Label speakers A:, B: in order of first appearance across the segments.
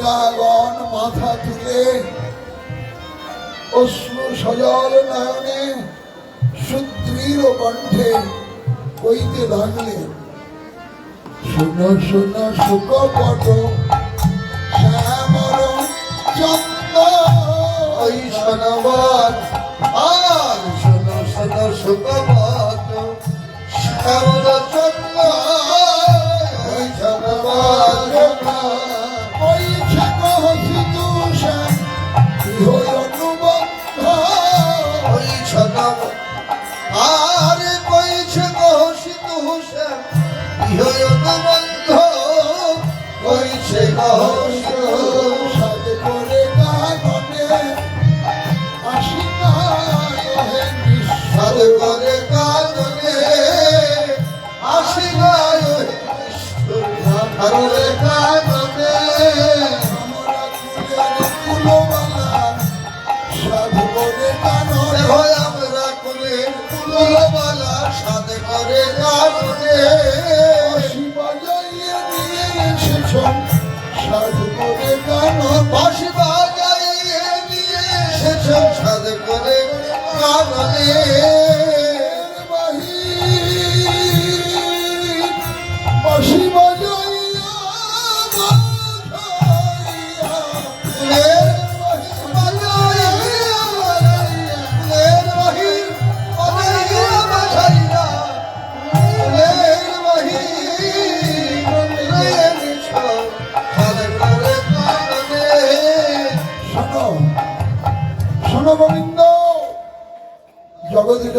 A: কবিকাগণ মাথা তুলে অশ্রু সজল নয়নে সুদৃঢ় কণ্ঠে কইতে লাগলেন শোনো শোনো সুকপট শ্যামর চন্দ্র
B: ওই শোনবার আর শোনো শোনো সুখবত শ্যামল চন্দ্র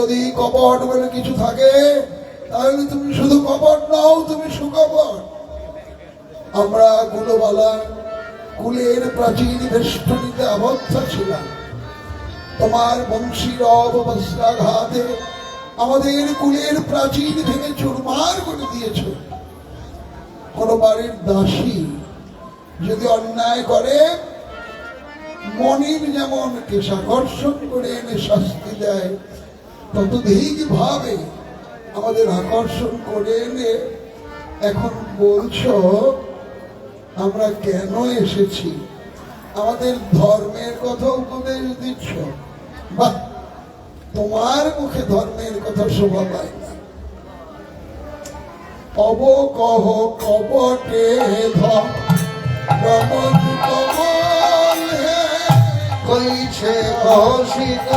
A: যদি কপট বলে কিছু থাকে, তাহলে তুমি শুধু কপট নাও, তুমি সুকপট। আমরা কুলবালা কুলের প্রাচীন বেষ্টনীতে আবদ্ধ ছিলাম। তোমার বংশীর অবস্ত্রাঘাতে আমাদের কুলের প্রাচীন ভেঙে চুরমার করে দিয়েছ। কোন বাড়ির দাসী যদি অন্যায় করে, মনির যেমন কেশাকর্ষণ করে এনে শাস্তি দেয় ভাবে আমাদের আকর্ষণ করে এনে এখন বলছ, আমরা কেন এসেছি? আমাদের ধর্মের কথা উপদেশ দিচ্ছ? বা তোমার মুখে ধর্মের কথা শোভা পায় না। অবকহ কপটে ধর রমন কমল হে,
B: কইছে কৌশিক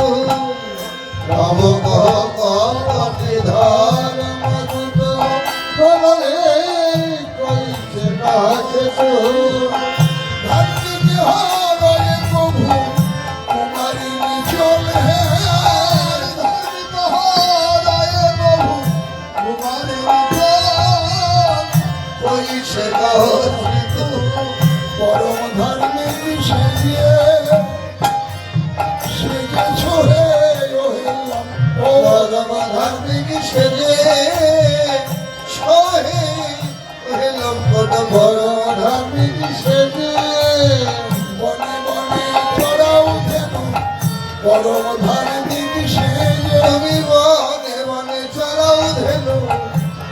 B: রব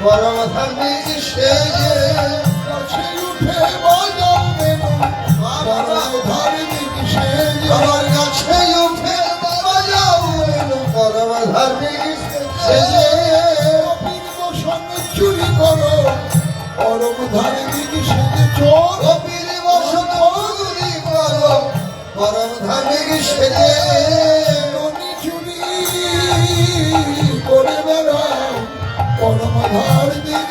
A: পরম কাছে উঠে বাজাও পরম ধার্মিক সেজে
B: আমার কাছে উঠে পরম সেজে
A: কপির চুরি করো পরম সেজে চোর
B: কপির বসন চুরি করো পরম ধার্মিক সেজে
A: পরম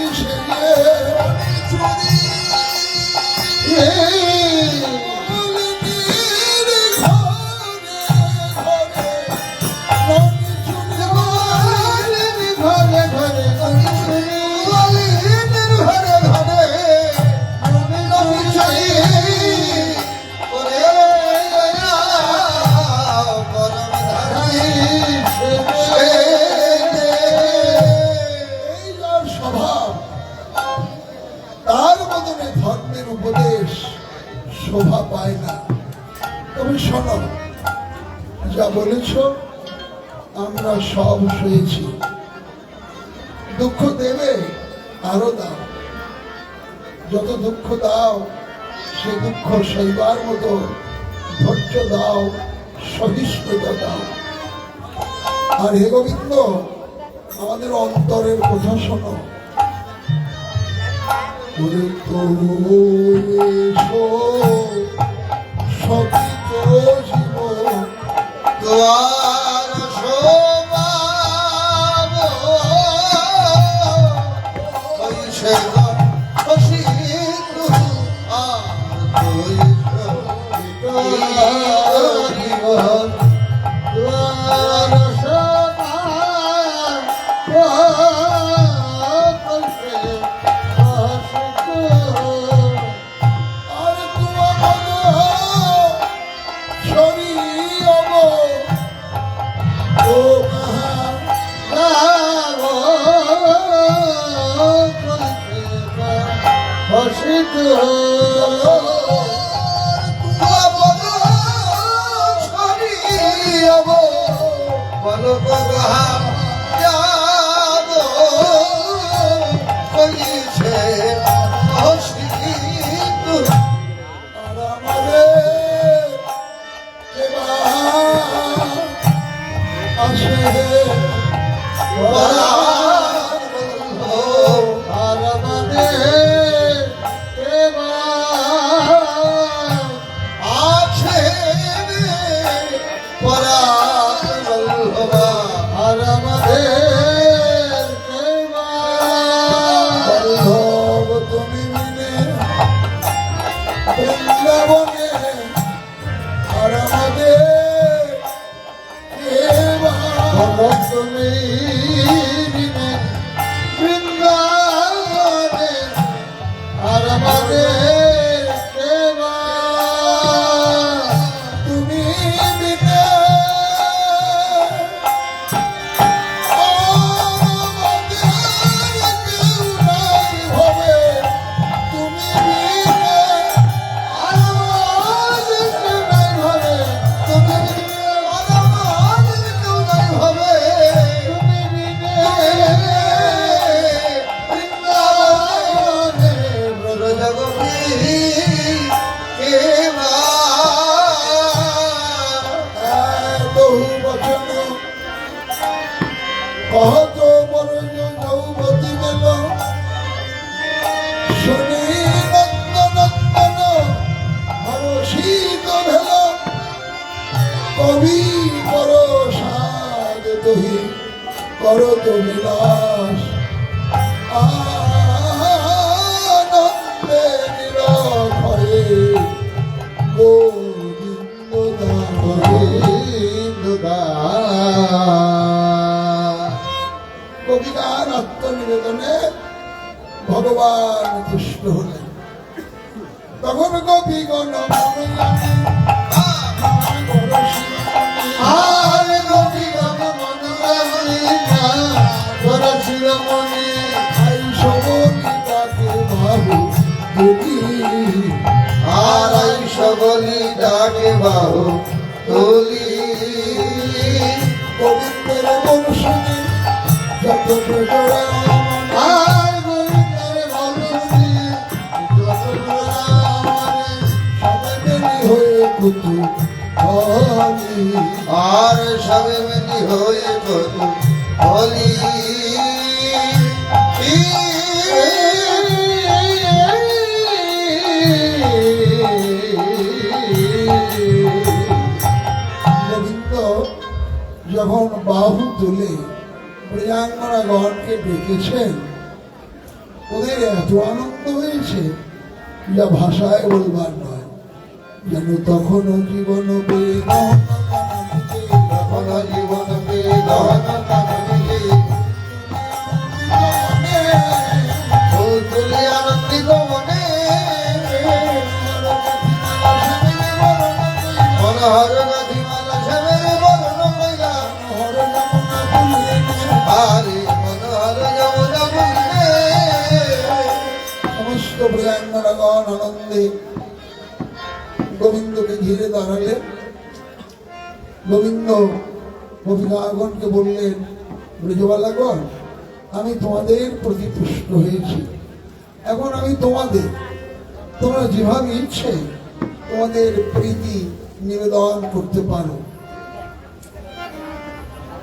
A: আমরা সব সয়েছি দুঃখ দেবে, আরও দাও। যত দুঃখ দাও, সে দুঃখ সইবার মতো ধৈর্য দাও, সহিষ্ণুতা দাও। আর হে গোবিন্দ, আমাদের অন্তরের কথা শোনো। সবই তো জীব তোমার।
B: Oh, ডাকে বাহু তোলি
A: পবিত্র মনুষ্যে যত
B: আর সবে মেনি হয়ে কুতু
A: তুলে প্রজাঙ্গনা গড়কে ডেকেছেন। ওদের এত আনন্দ হয়েছে যা ভাষায় বলবার নয়। যেন তখনও জীবন
B: জীবন আনন্দিত মনে
A: জনগণ আনন্দে গোবিন্দকে ঘিরে দাঁড়ালেন গোবিন্দ গোপিকাগণকে বললেন ব্রজবালাগণ, আমি তোমাদের প্রতি পুষ্ট হয়েছি। এখন আমি তোমাদের, তোমরা যেভাবে ইচ্ছে, তোমাদের প্রীতি নিবেদন করতে পারো।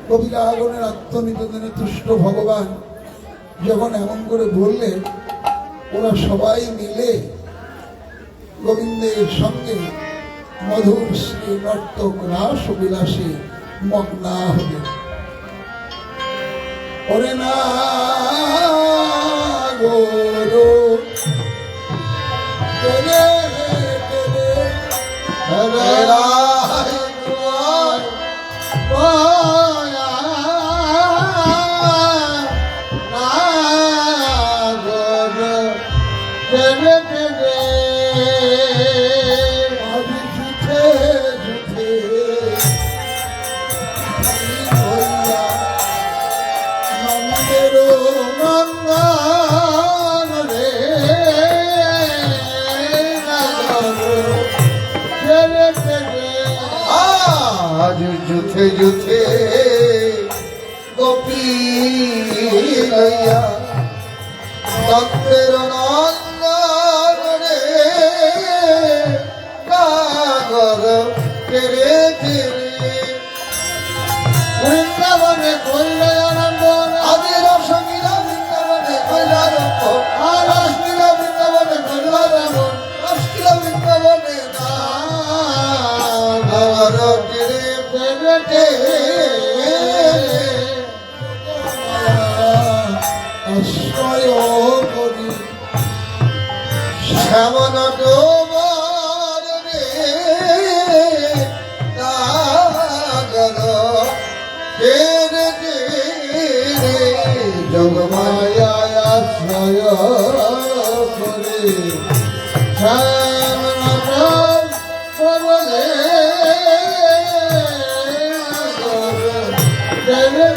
A: কবিরা আগুনের আত্মনিবেদনে তুষ্ট ভগবান যখন এমন করে বললেন ওরা সবাই মিলে গোবিন্দের সঙ্গে মধুর শ্রী নর্তক রাস বিলাসে মগ্না হবে। ওরে না
B: গো রে? যুথে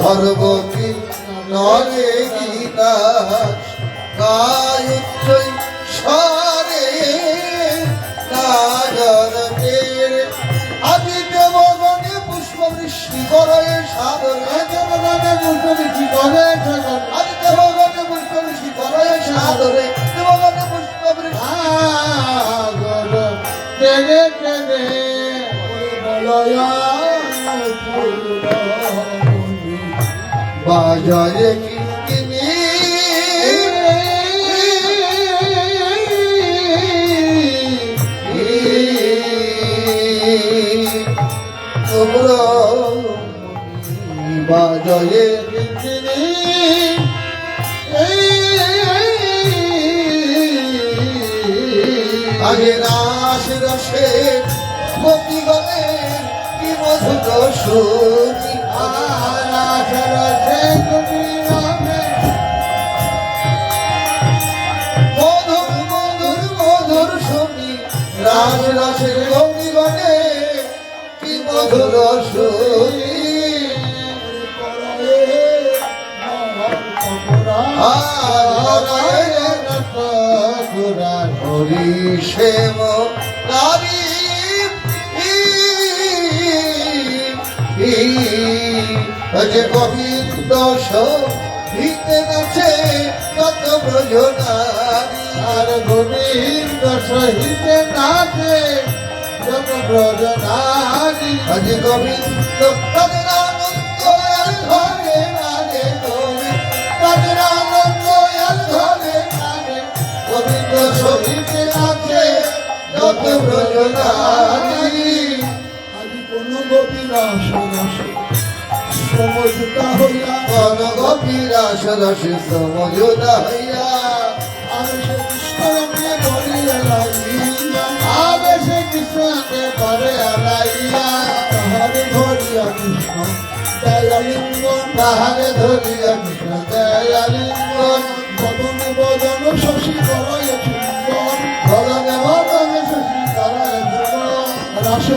B: ধর্ম নরে গীতা গায়ুত্রই সরে নাগরদের আমি দেবগণে পুষ্প বৃষ্টি করে সাধনে
C: দেবগণে পুষ্প বৃষ্টি করে
B: আমি দেবগণে পুষ্প বৃষ্টি করে সাধনে দেবগণে পুষ্প বৃষ্টি
C: বলয়
B: বাজারে তোমরা বাজারে আগে রাস রসে গতি গলে কি মধুর সুরি। রাস রসের গতি কি মধুর সুরি হরি শ্যাম। যে গোবিন্দ সহিতে নাচে কত ব্রজনারী
C: আর গোবিন্দ সহিত নাচে যত ব্রজনারী
B: আজ গোবিন্দ সহিতে ব্রজনারী
A: আজ কোন গোপীরা সদাসে সমঝুতা হইয়া
B: গোপীরা সদস্য সমঝোতা হইয়া
A: কৃষ্ণরঙ্গে বলিয়া লাগিয়া
C: আবে সে কৃষ্ণকে পরে আলাইয়া।
A: তাহারে ধরিয়া কৃষ্ণ দয়ালিঙ্গন
C: তাহারে ধরিয়া কৃষ্ণ। দয়ালিঙ্গন
A: বদন বদন শশী করয় চুম্বন
C: ভগনে ভগনে শশী করায় জীবন
A: রাসে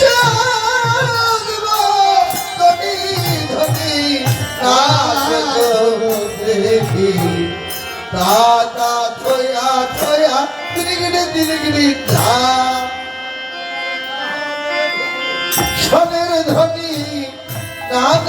B: জাগব ধনী ধনী নাচ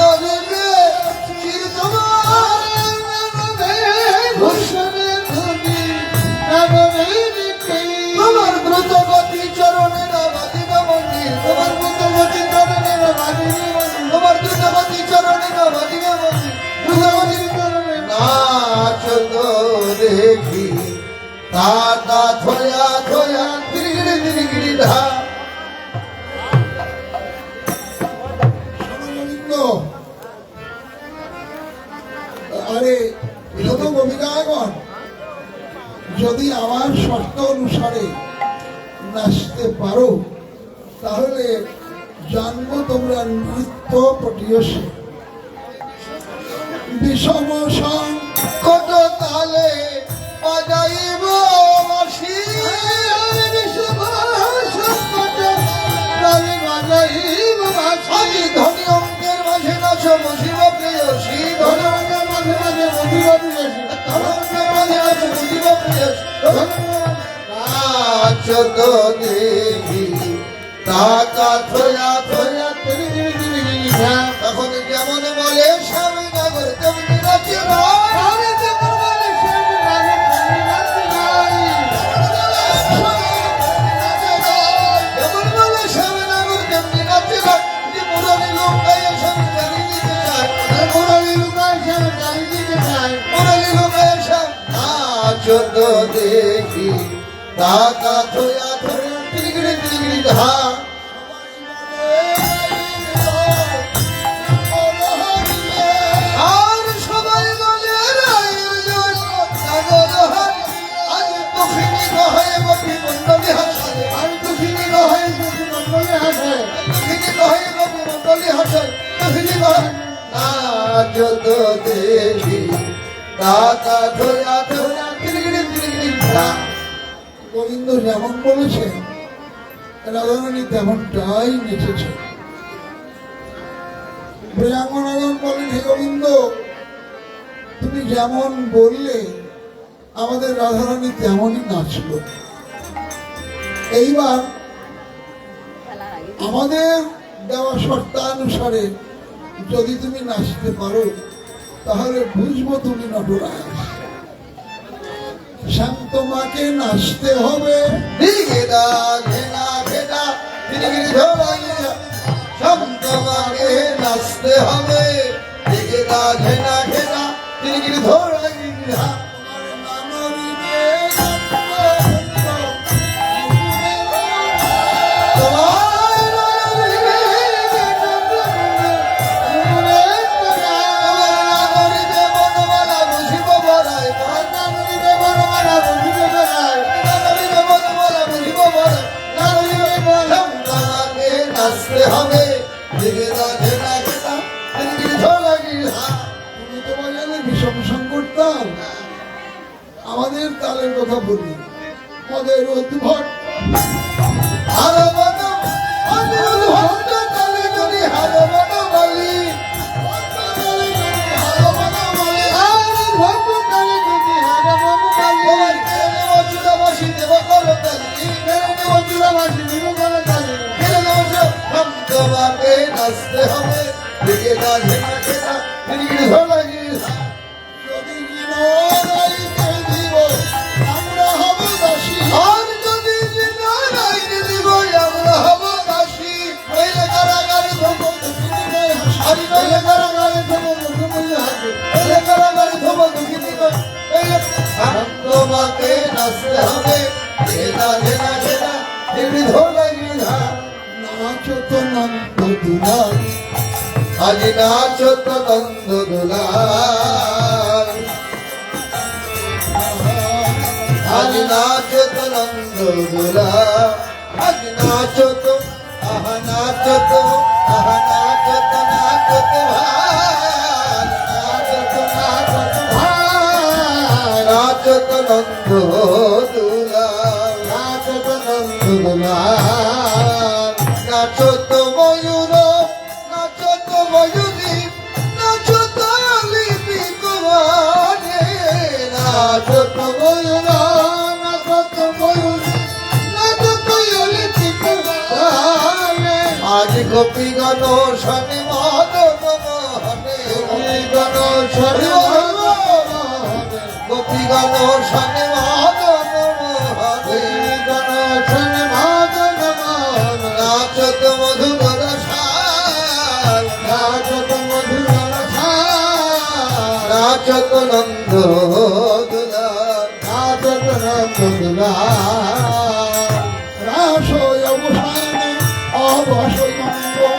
A: যদি আমার শর্ত অনুসারে নাচতে পারো, তাহলে জানব তোমরা নৃত্য পটিয়সে। বিষম সং
B: কত তালে তো দেখি টাকা থয়া থয়া তখন যেমন বলে স্বামী নগর তেমনি নাচে
C: আরে
B: যত দেখি। তা কাথয়া ধরে পিলগড়ি পিলগড়ি ধা। যত দেখি।
A: গোবিন্দ যেমন বলেছেন রাধারানী তেমনটাই বলেন, হে গোবিন্দ, তুমি যেমন বললে, আমাদের রাধারানী তেমনই নাচল। এইবার আমাদের দেওয়া শর্তানুসারে যদি তুমি নাচতে পারো তাহলে বুঝব তুমি নটরাজ। শান্ত মাকে নাচতে হবে।
B: গিরি সন্তমাকে নাচতে হবে। ঘেনা ঘেনা গিরি ধরা হবে। দিকে দা ঘেনা ঘেনা গিরি ধরা
A: তুমি তো বাজালে বিষম সংকটতাম আমাদের তালের কথা বলি। মদের উদ্ভট
B: হারো তোমাকে নাচতে হবে। দিকে না ঘেনা ঘেনা গিরি ধরা আজ নাচো তো নন্দ দুলাল আজ নাচো তো নন্দ দুলাল আজ নাচো তো আহ নাচো তো আহ নাচো তো নাচো তো নাচো তো নন্দ তো নন্দ দুলাল আজ গোপী গণ শনি মদন মোহনে গোপী গণ শনি মোহনে গোপী গণ শনি মদন মোহনে গণ শনি মদন নাচত
A: অবসানে অবসয়ঙ্গ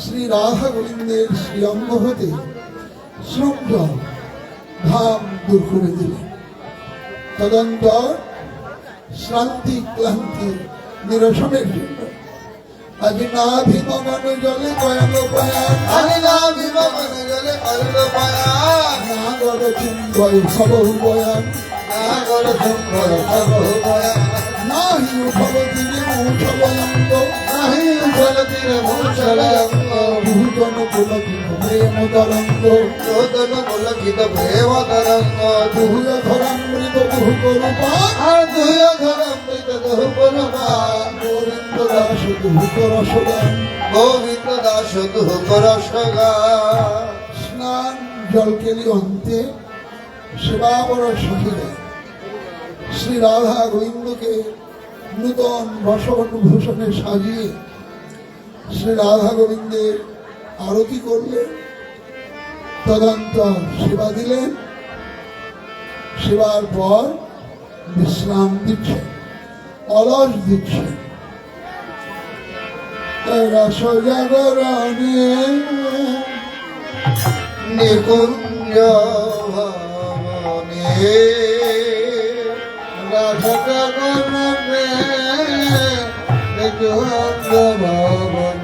A: শ্রী রাধা গোবিন্দের শ্রীঅঙ্গ হতে জল ঘাম দূর করে দিলেন তদন্তর শ্রান্তি ক্লান্তি নিরসনের জন্য। আজ না ভীমগণ জলে কয়াল পয়ান
B: আমি না বিমান জলে করল পায়া।
A: না গড় চিন্ময় সবহু বয়ান
B: না গর সুন্দর সবহ পয়া
A: নাহি উঠল
B: মূর্ছলয়ঙ্গ
A: বহুজন পুলকিত প্রেম তরঙ্গ
B: নূতন পুলকিত প্রেম তরঙ্গ
A: বহুল ধরামৃত বহু করূপা
B: আর দুই ধরমৃত দহু পুরমান
A: গোবিন্দ দাস দুহুত রসদান
B: গোবিন্দ দাস দুহু করসগা
A: স্নান, জলকেলি অন্তে, সেবা বড় সহিলে শ্রী রাধা গোবিন্দকে নূতন বসন ভূষণে সাজিয়ে শ্রী রাধা গোবিন্দের আরতি করলে তদন্ত সেবা দিলেন। সেবার পর বিশ্রাম দিচ্ছেন, অলস দিচ্ছেন। রস জাগরণে
B: নিকুঞ্জ ভবনে
C: রাজগণে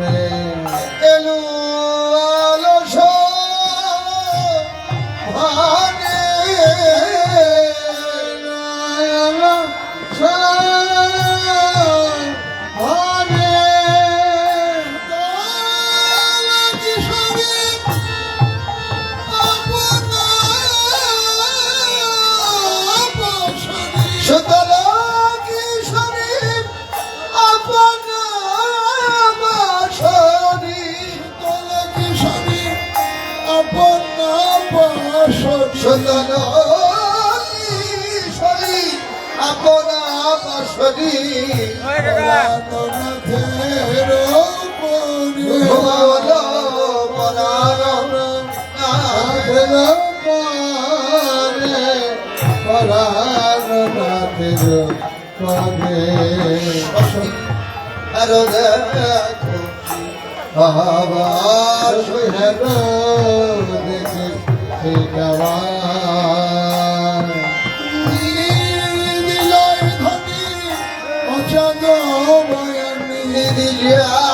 C: পরাণ নাথের পরে
B: আর দেখো আবার
C: দেখে
B: milhar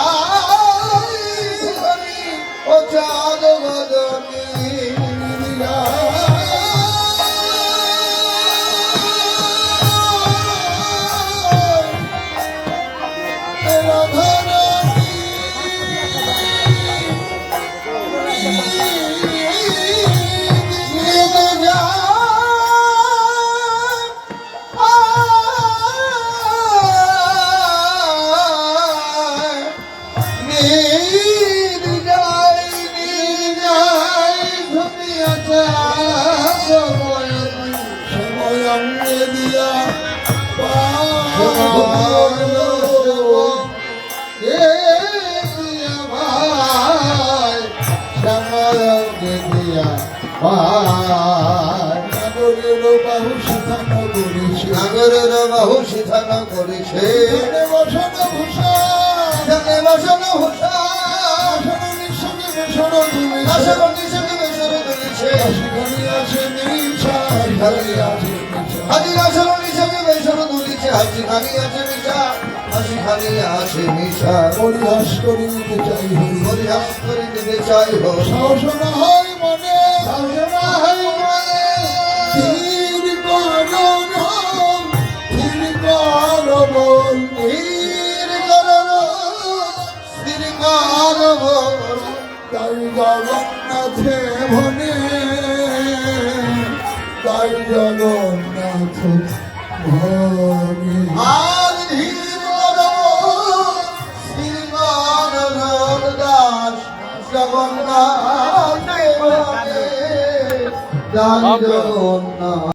A: বসানো ভূষা
B: জানে বাসন হুসা
A: সঙ্গে বসানো তুমি
B: আসর নিশকে বেসর করেছে
A: সেখানে আছে নিশা
B: হাজি খানি আছে মিশা হাসি খানি আছে মিশা
A: পরিহাস করে নিতে চাই হরি
B: পরিহাস করে চাই হো
A: সাহস না হয় মনে জগন্নাথ ভনে জগন্নাথ
B: জগন্নাথ।